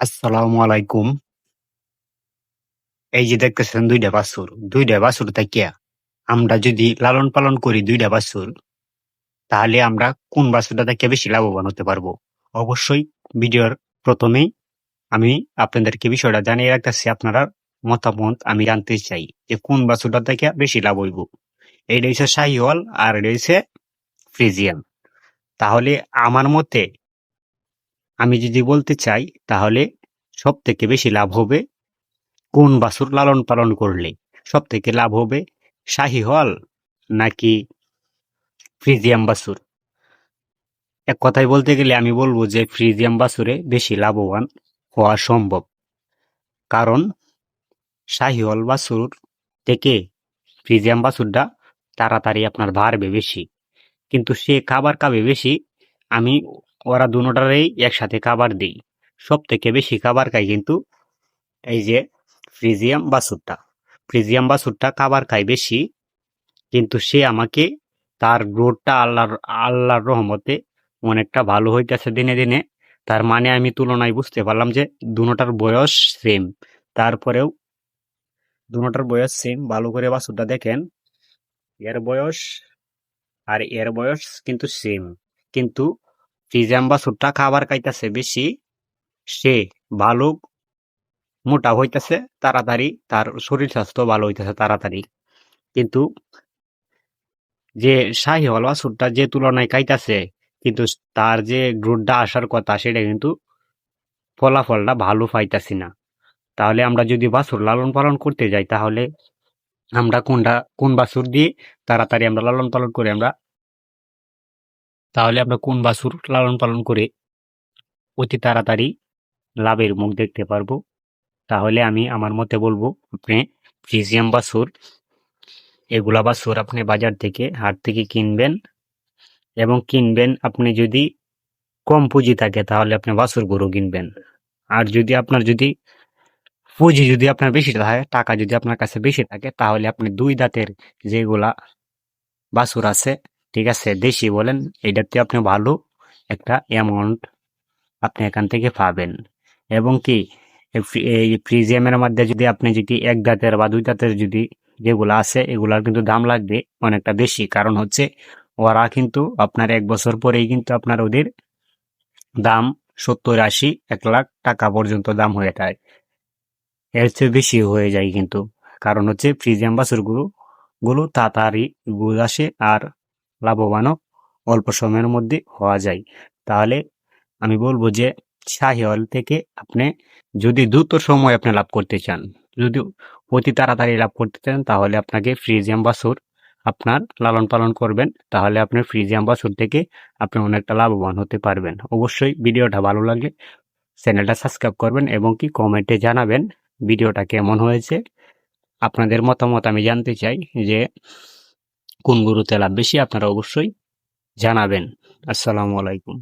আসসালামু আলাইকুম। এই যে দেখতেছেন দুইটা বাছুর দুইটা বাছুর থাকিয়া আমরা যদি লালন পালন করি দুইটা বাছুর, তাহলে আমরা কোন বাছুরটা থেকে বেশি লাভবান হতে পারব? অবশ্যই ভিডিওর প্রথমেই আমি আপনাদেরকে বিষয়টা জানিয়ে রাখতেছি, আপনারা মতামত আমি জানতে চাই যে কোন বাছুরটা থেকে বেশি লাভ হইব। এইটা হচ্ছে শাহিওয়াল আর এটা হচ্ছে ফ্রিজিয়ান। তাহলে আমার মতে আমি যদি বলতে চাই, তাহলে সব থেকে বেশি লাভ হবে কোন বাছুর লালন পালন করলে? সব থেকে লাভ হবে শাহি হল নাকি ফ্রিজিয়াম বাছুর? এক কথায় বলতে গেলে আমি বলব যে ফ্রিজিয়াম বাছুরে বেশি লাভবান হওয়া সম্ভব। কারণ শাহিওয়াল বাছুর থেকে ফ্রিজিয়াম বাছুরটা তাড়াতাড়ি আপনার বাড়বে বেশি। কিন্তু সে খাবার খাবে বেশি, আমি ওরা দুটারেই একসাথে খাবার দিই। সব থেকে বেশি খাবার খায় কিন্তু এই যে ফ্রিজিয়াম বা বাছুরটা ফ্রিজিয়াম বা বাছুরটা খাবার খায় বেশি, কিন্তু সে আমাকে তার গ্রোথটা আল্লাহর আল্লাহর রহমতে অনেকটা ভালো হইতেছে দিনে দিনে। তার মানে আমি তুলনায় বুঝতে পারলাম যে দুটার বয়স সেম তারপরেও দুটার বয়স সেম ভালো করে বাছুরটা দেখেন, এর বয়স আর এর বয়স কিন্তু সেম কিন্তু ফ্রিজিয়াম বাছুরটা খাবার খাইতেছে বেশি, সে ভালো মোটা হইতেছে, তাড়াতাড়ি তার শরীর স্বাস্থ্য ভালো হইতেছে তাড়াতাড়ি। কিন্তু যে শাহিওয়াল বাছুরটা যে তুলনায় খাইতেছে, কিন্তু তার যে গ্রোথটা আসার কথা, সেটা কিন্তু ফলাফলটা ভালো পাইতাছি না। তাহলে আমরা যদি বাছুর লালন পালন করতে যাই, তাহলে আমরা কোনটা, কোন বাছুর দিয়ে তাড়াতাড়ি আমরা লালন পালন করে আমরা তাহলে আমরা কোন বাছুর লালন পালন করে অতি তাড়াতাড়ি লাভের মুখ দেখতে পারব? তাহলে আমি আমার মতে বলব, আপনি ফ্রিজিয়াম বাছুর, এগুলা বাছুর আপনি বাজার থেকে হাট থেকে কিনবেন এবং কিনবেন আপনি যদি কম পুঁজি থাকে তাহলে আপনি বাছুর গরু কিনবেন। আর যদি আপনার যদি পুঁজি যদি আপনার বেশি থাকে, টাকা যদি আপনার কাছে বেশি থাকে, তাহলে আপনি দুই দাঁতের যেগুলা বাছুর আছে ঠিক আছে? দেশি বলেন এটাতে আপনি ভালো একটা অ্যামাউন্ট আপনি এখান থেকে পাবেন। এবং কি, এই ফ্রি- এই ফ্রিজিয়ামের মধ্যে যদি আপনি যদি এক দাঁতের বা দুই দাঁতের যদি যেগুলো আছে, এগুলার কিন্তু দাম লাগবে অনেকটা বেশি। কারণ হচ্ছে, ওরা কিন্তু আপনার এক বছর পরেই কিন্তু আপনার ওদের দাম সত্তর আশি, এক লাখ টাকা পর্যন্ত দাম হয়ে যায়। এর চেয়ে বেশি হয়ে যায় কিন্তু। কারণ হচ্ছে ফ্রিজিয়াম বাছুরগুলো, গুলো তাড়াতাড়ি গুজ আসে আর লাভবানও অল্প সময়ের মধ্যে হওয়া যায়। তাহলে আমি বলব যে শাহিওয়াল থেকে আপনি যদি দ্রুত সময় আপনি লাভ করতে চান, যদি অতি তাড়াতাড়ি লাভ করতে চান, তাহলে আপনাকে ফ্রিজিয়াম বাছুর আপনার লালন পালন করবেন। তাহলে আপনি ফ্রিজিয়াম বাছুর থেকে আপনি অনেকটা লাভবান হতে পারবেন। অবশ্যই ভিডিওটা ভালো লাগলে চ্যানেলটা সাবস্ক্রাইব করবেন এবং কি কমেন্টে জানাবেন ভিডিওটা কেমন হয়েছে। আপনাদের মতামত আমি জানতে চাই যে কোন গুরুতে লাভ বেশি আপনারা অবশ্যই জানাবেন। আসসালামু আলাইকুম।